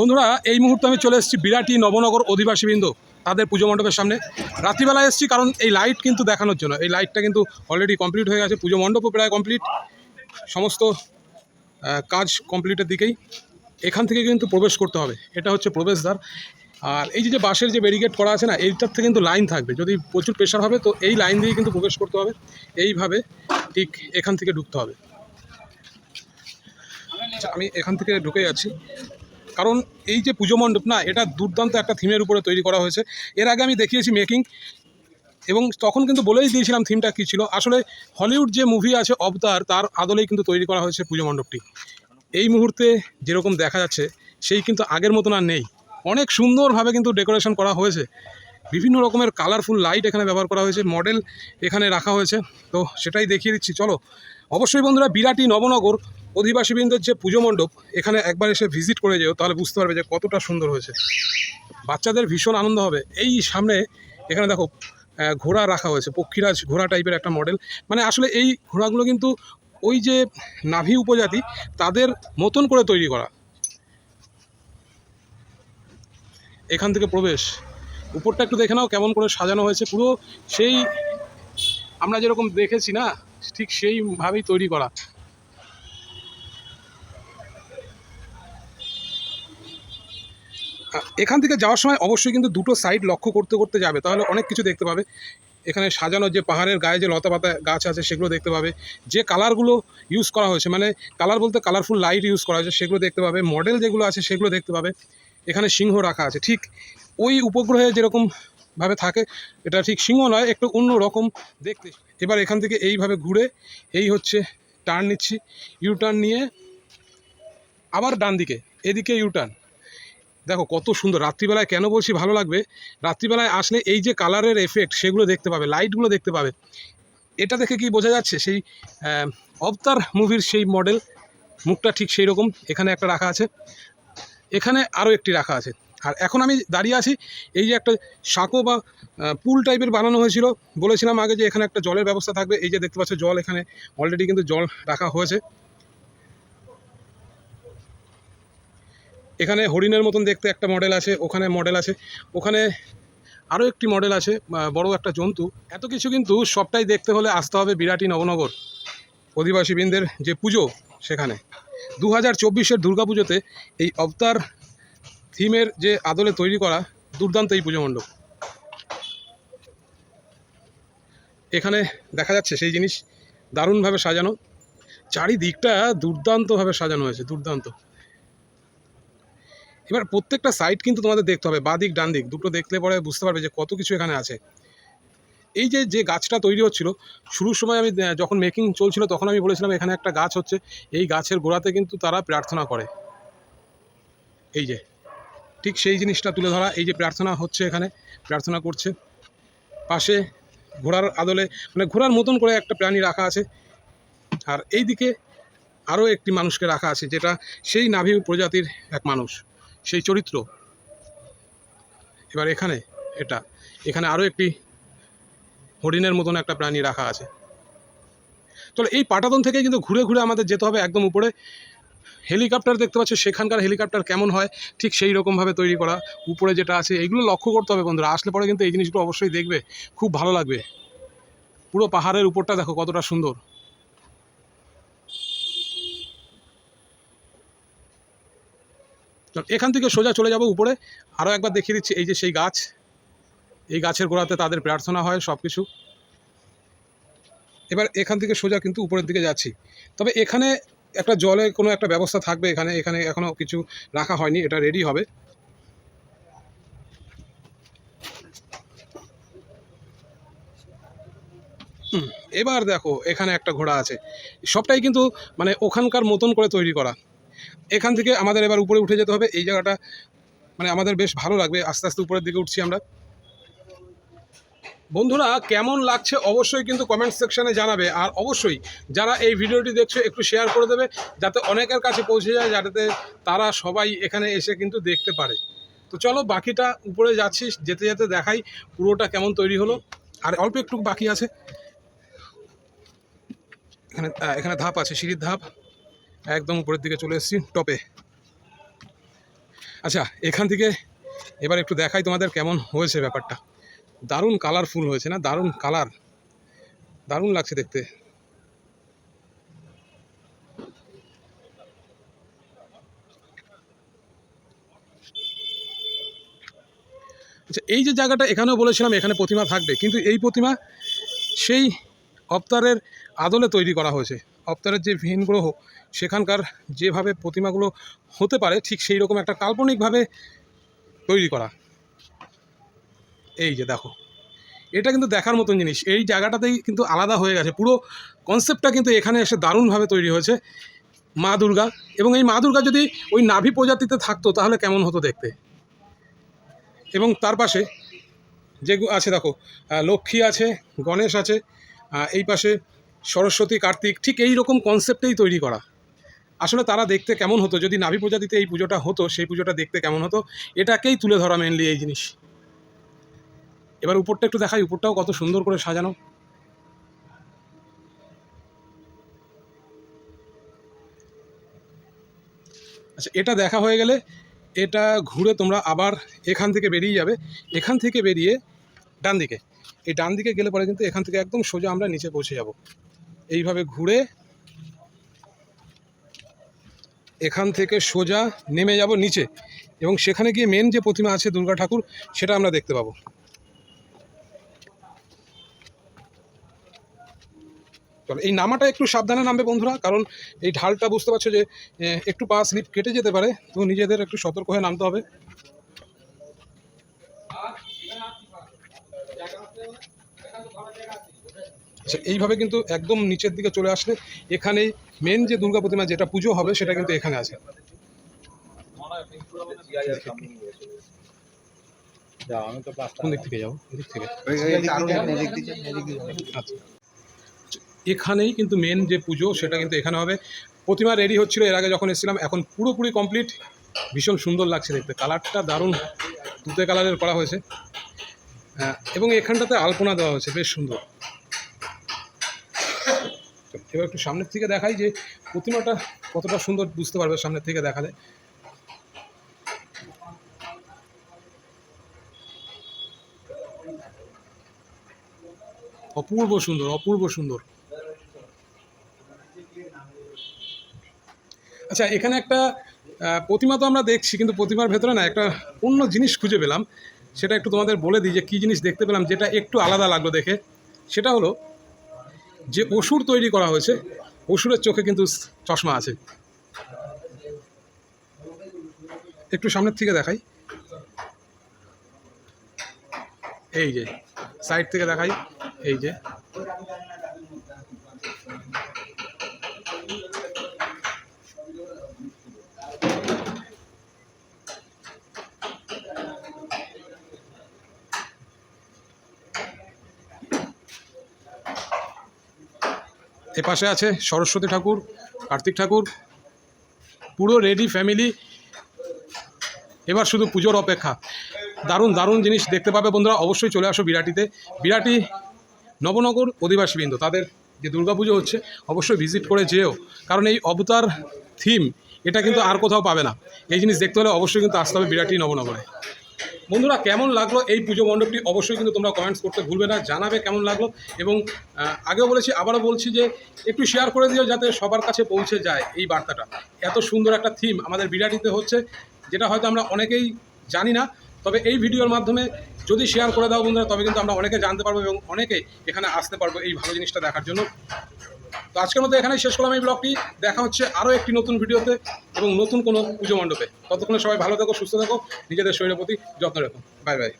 বন্ধুরা এই মুহূর্তে আমি চলে এসেছি বিরাটি নবনগর অধিবাসীবৃন্দ তাদের পুজো মণ্ডপের সামনে। রাত্রিবেলা এসেছি কারণ এই লাইট কিন্তু দেখানোর জন্য। এই লাইটটা কিন্তু অলরেডি কমপ্লিট হয়ে গেছে পুজো মণ্ডপও প্রায় কমপ্লিট সমস্ত কাজ কমপ্লিটের দিকেই। এখান থেকে কিন্তু প্রবেশ করতে হবে এটা হচ্ছে প্রবেশদ্বার। আর এই যে বাসের যে ব্যারিকেড করা আছে না এইটার থেকে কিন্তু লাইন থাকবে। যদি প্রচুর প্রেশার হবে তো এই লাইন দিয়ে কিন্তু প্রবেশ করতে হবে। এইভাবে ঠিক এখান থেকে ঢুকতে হবে। আচ্ছা, আমি এখান থেকে ঢুকে যাচ্ছি। কারণ এই যে পুজো মণ্ডপ না, এটা দুর্দান্ত একটা থিমের উপরে তৈরি করা হয়েছে। এর আগে আমি দেখিয়েছি মেকিং এবং তখন কিন্তু বলেই দিয়েছিলাম থিমটা কী ছিল। আসলে হলিউড যে মুভি আছে, অবতার, তার আদলেই কিন্তু তৈরি করা হয়েছে পুজো মণ্ডপটি। এই মুহূর্তে যেরকম দেখা যাচ্ছে, সেই কিন্তু আগের মতন আর নেই। অনেক সুন্দরভাবে কিন্তু ডেকোরেশন করা হয়েছে। বিভিন্ন রকমের কালারফুল লাইট এখানে ব্যবহার করা হয়েছে মডেল এখানে রাখা হয়েছে। তো সেটাই দেখিয়ে দিচ্ছি। চলো, অবশ্যই বন্ধুরা, বিরাটি নবনগর। অধিবাসীবৃন্দের যে পুজো মণ্ডপ, এখানে একবার এসে ভিজিট করে যেও, তাহলে বুঝতে পারবে যে কতটা সুন্দর হয়েছে। বাচ্চাদের ভীষণ আনন্দ হবে। এই সামনে এখানে দেখো ঘোড়া রাখা হয়েছে, পক্ষীরাজ ঘোড়া টাইপের একটা মডেল মানে আসলে এই ঘোড়াগুলো কিন্তু ওই যে নাভি উপজাতি, তাদের মতন করে তৈরি করা। এখান থেকে প্রবেশ। উপরটা একটু দেখে নাও কেমন করে সাজানো হয়েছে। পুরো সেই আমরা যেরকম দেখেছি না, ঠিক সেইভাবেই তৈরি করা। এখান থেকে যাওয়ার সময় অবশ্যই কিন্তু দুটো সাইড লক্ষ্য করতে করতে যাবে। তাহলে অনেক কিছু দেখতে পাবে। এখানে সাজানো যে পাহাড়ের গায়ে যে লতা পাতা গাছ আছে, সেগুলো দেখতে পাবে। যে কালারগুলো ইউজ করা হয়েছে মানে কালার বলতে কালারফুল লাইট ইউজ করা হয়েছে, সেগুলো দেখতে পাবে। মডেল যেগুলো আছে, সেগুলো দেখতে পাবে। এখানে সিংহ রাখা আছে, ঠিক ওই উপগ্রহে যেরকম ভাবে থাকে, এটা ঠিক সিংহ নয়, একটু অন্য রকম দেখতে। এবার এখান থেকে এইভাবে ঘুরে এই হচ্ছে টার্ন নিচ্ছি। ইউ টার্ন নিয়ে আবার ডান দিকে এদিকে ইউ টার্ন দেখো, কত সুন্দর। রাত্রিবেলায় কেন বলছি ভালো লাগবে? রাত্রিবেলায় আসলে এই যে কালারের এফেক্ট সেগুলো দেখতে পাবে লাইটগুলো দেখতে পাবে। এটা দেখে কি বোঝা যাচ্ছে? সেই অবতার মুভির সেই মডেল মুখটা ঠিক সেই রকম। এখানে একটা রাখা আছে। এখানে আরও একটি রাখা আছে। আর এখন আমি দাঁড়িয়ে আছি, এই যে একটা সাঁকো বা পুল টাইপের বানানো হয়েছিল। বলেছিলাম আগে যে এখানে একটা জলের ব্যবস্থা থাকবে। এই যে দেখতে পাচ্ছ, জল এখানে অলরেডি কিন্তু জল রাখা হয়েছে। এখানে হরিণের মতন দেখতে একটা মডেল আছে, ওখানে মডেল আছে। ওখানে আরও একটি মডেল আছে বড় একটা জন্তু। এত কিছু কিন্তু সবটাই দেখতে হলে আসতে হবে বিরাটি নবনগর অধিবাসীবৃন্দের যে পুজো সেখানে। দু হাজার চব্বিশের দুর্গাপুজোতে এই অবতার থিমের যে আদলে তৈরি করা দুর্দান্ত এই পুজো মণ্ডপ। এখানে দেখা যাচ্ছে সেই জিনিস দারুণভাবে সাজানো। চারিদিকটা দুর্দান্তভাবে সাজানো হয়েছে, দুর্দান্ত। এবার প্রত্যেকটা সাইড কিন্তু তোমাদের দেখতে হবে, বাঁ দিক, ডান দিক, দুটো দেখলে পরে বুঝতে পারবে যে কত কিছু এখানে আছে। এই যে যে গাছটা তৈরি হচ্ছিল, শুরুর সময় আমি যখন মেকিং চলছিল তখন আমি বলেছিলাম এখানে একটা গাছ হচ্ছে, এই গাছের গোড়াতে কিন্তু তারা প্রার্থনা করে। এই যে, ঠিক সেই জিনিসটা তুলে ধরা, এই যে প্রার্থনা হচ্ছে এখানে, প্রার্থনা করছে। পাশে ঘোড়ার আদলে মানে ঘোড়ার মতন করে একটা প্রাণী রাখা আছে। আর এই দিকে আরও একটি মানুষকে রাখা আছে, যেটা সেই নাভি প্রজাতির এক মানুষ। সেই চরিত্র। এবার এখানে এটা, এখানে আরও একটি হরিণের মতন একটা প্রাণী রাখা আছে। চলো এই পাটাতন থেকে কিন্তু ঘুরে ঘুরে আমাদের যেতে হবে একদম উপরে। হেলিকপ্টার দেখতে পাচ্ছ, সেখানকার হেলিকপ্টার কেমন হয়, ঠিক সেই রকমভাবে তৈরি করা, উপরে যেটা আছে, এগুলো লক্ষ্য করতে হবে বন্ধুরা। আসলে পরে কিন্তু এই জিনিসগুলো অবশ্যই দেখবে, খুব ভালো লাগবে। পুরো পাহাড়ের উপরটা দেখো কতটা সুন্দর চল, এখান থেকে সোজা চলে যাব উপরে। আরও একবার দেখিয়ে দিচ্ছি, এই যে সেই গাছ। এই গাছের গোড়াতে তাদের প্রার্থনা হয় সব কিছু এবার এখান থেকে সোজা কিন্তু উপরের দিকে যাচ্ছি। তবে এখানে একটা জলে কোনো একটা ব্যবস্থা থাকবে এখানে এখানে এখনও কিছু রাখা হয়নি, এটা রেডি হবে। এবার দেখো, এখানে একটা ঘোড়া আছে। সবটাই কিন্তু মানে ওখানকার মতন করে তৈরি করা। এখান থেকে আমাদের এবার উপরে উঠে যেতে হবে। এই জায়গাটা মানে আমাদের বেশ ভালো লাগবে। আস্তে আস্তে উপরের দিকে উঠছি আমরা। বন্ধুরা, কেমন লাগছে অবশ্যই কিন্তু কমেন্ট সেকশনে জানাবে। আর অবশ্যই যারা এই ভিডিওটি দেখছ, একটু শেয়ার করে দেবে, যাতে অনেকের কাছে পৌঁছে যায়, যাতে তারা সবাই এখানে এসে কিন্তু দেখতে পারে। তো চলো, বাকিটা উপরে যাচ্ছি, যেতে যেতে দেখাই পুরোটা কেমন তৈরি হলো। আর অল্প একটু বাকি আছে। এখানে এখানে ধাপ আছে, সিঁড়ির ধাপ। একদম উপরের দিকে চলে এসেছি টপে আচ্ছা এখান থেকে এবার একটু দেখাই তোমাদের কেমন হয়েছে ব্যাপারটা। দারুণ কালারফুল হয়েছে না? দারুণ কালার দারুণ লাগছে দেখতে। আচ্ছা এই যে জায়গাটা এখানেও বলেছিলাম, এখানে প্রতিমা থাকবে। কিন্তু এই প্রতিমা সেই অবতারের আদলে তৈরি করা হয়েছে। অবতারের যে ভিন গ্রহ, সেখানকার যেভাবে প্রতিমাগুলো হতে পারে, ঠিক সেই রকম একটা কাল্পনিকভাবে তৈরি করা। এই যে দেখো, এটা কিন্তু দেখার মতন জিনিস। এই জায়গাটাতেই কিন্তু আলাদা হয়ে গেছে। পুরো কনসেপ্টটা কিন্তু এখানে এসে দারুণভাবে তৈরি হয়েছে মা দুর্গা। এবং এই মা দুর্গা যদি ওই নাভি প্রজাতিতে থাকতো, তাহলে কেমন হতো দেখতে? এবং তার পাশে যে আছে দেখো লক্ষ্মী আছে, গণেশ আছে এই পাশে সরস্বতী, কার্তিক, ঠিক এই রকম কনসেপ্টেই তৈরি করা। আসলে তারা দেখতে কেমন হতো? যদি নাভি প্রজাতিতে এই পুজোটা হতো, সেই পুজোটা দেখতে কেমন হতো? এটাকেই তুলে ধরা মেনলি এই জিনিস। এবার উপরটা একটু দেখাই, উপরটাও কত সুন্দর করে সাজানো। আচ্ছা এটা দেখা হয়ে গেলে এটা ঘুরে তোমরা আবার এখান থেকে বেরিয়ে যাবে। এখান থেকে বেরিয়ে ডান দিকে এই ডান দিকে গেলে পরে কিন্তু এখান থেকে একদম সোজা আমরা নিচে পৌঁছে যাব। এইভাবে ঘুরে এখান থেকে সোজা নেমে যাব নিচে। এবং সেখানে গিয়ে মেন যে প্রতিমা আছে দুর্গা ঠাকুর, সেটা আমরা দেখতে পাবো। এই নামাটা একটু সাবধানে নামবে বন্ধুরা, কারণ এই ঢালটা বুঝতে পারছ যে একটু পা স্লিপ কেটে যেতে পারে, তো নিজেদের একটু সতর্ক হয়ে নামতে হবে। আচ্ছা এইভাবে কিন্তু একদম নিচের দিকে চলে আসলে এখানেই মেন যে দুর্গা প্রতিমা যেটা পুজো হবে সেটা কিন্তু এখানে আছে। থেকে থেকে দিকে দিকে আচ্ছা। এখানেই কিন্তু মেন যে পুজো সেটা কিন্তু এখানে হবে। প্রতিমা রেডি হচ্ছিল এর আগে যখন এসেছিলাম, এখন পুরোপুরি কমপ্লিট ভীষণ সুন্দর লাগছে দেখতে। কালারটা দারুণ। তুতে কালারের করা হয়েছে। এবং এখানটাতে আলপনা দেওয়া হয়েছে, বেশ সুন্দর। এবার একটু সামনের থেকে দেখাই যে প্রতিমাটা কতটা সুন্দর বুঝতে পারবে সামনের থেকে দেখালে। অপূর্ব সুন্দর অপূর্ব সুন্দর। আচ্ছা এখানে একটা প্রতিমা তো আমরা দেখছি, কিন্তু প্রতিমার ভেতরে না একটা অন্য জিনিস খুঁজে পেলাম। সেটা একটু তোমাদের বলে দিই যে কী জিনিস দেখতে পেলাম, যেটা একটু আলাদা লাগল দেখে। সেটা হলো যে অসুর তৈরি করা হয়েছে, অসুরের চোখে কিন্তু চশমা আছে। একটু সামনের থেকে দেখাই। এই যে সাইড থেকে দেখাই। এই যে এ পাশে আছে সরস্বতী ঠাকুর, কার্তিক ঠাকুর, পুরো রেডি ফ্যামিলি এবার শুধু পুজোর অপেক্ষা। দারুণ দারুণ জিনিস দেখতে পাবে বন্ধুরা। অবশ্যই চলে আসো বিরাটিতে। বিরাটি নবনগর অধিবাসীবৃন্দ তাদের যে দুর্গাপুজো হচ্ছে, অবশ্যই ভিজিট করে যেও। কারণ এই অবতার থিম এটা কিন্তু আর কোথাও পাবে না। এই জিনিস দেখতে হলে অবশ্যই কিন্তু আসতে হবে বিরাটি নবনগরে। বন্ধুরা, কেমন লাগল এই পুজো মণ্ডপটি? অবশ্যই কিন্তু তোমরা কমেন্টস করতে ভুলবে না, জানাবে কেমন লাগল। এবং আগেও বলেছি, আবারও বলছি যে, একটু শেয়ার করে দিও যাতে সবার কাছে পৌঁছে যায় এই বার্তাটা। এত সুন্দর একটা থিম আমাদের বিরাটিতে হচ্ছে, যেটা হয়তো আমরা অনেকেই জানি না। তবে এই ভিডিওর মাধ্যমে যদি শেয়ার করে দাও বন্ধুরা, তবে কিন্তু আমরা অনেকে জানতে পারব এবং অনেকে এখানে আসতে পারব এই ভালো জিনিসটা দেখার জন্য। তো আজকের মতো এখানেই শেষ করলাম এই ব্লগটি। দেখা হচ্ছে আরও একটি নতুন ভিডিওতে এবং নতুন কোনো পুজো মণ্ডপে। ততক্ষণে সবাই ভালো থাকো, সুস্থ থাকো, নিজেদের শরীরের প্রতি যত্ন রাখো। Bye bye.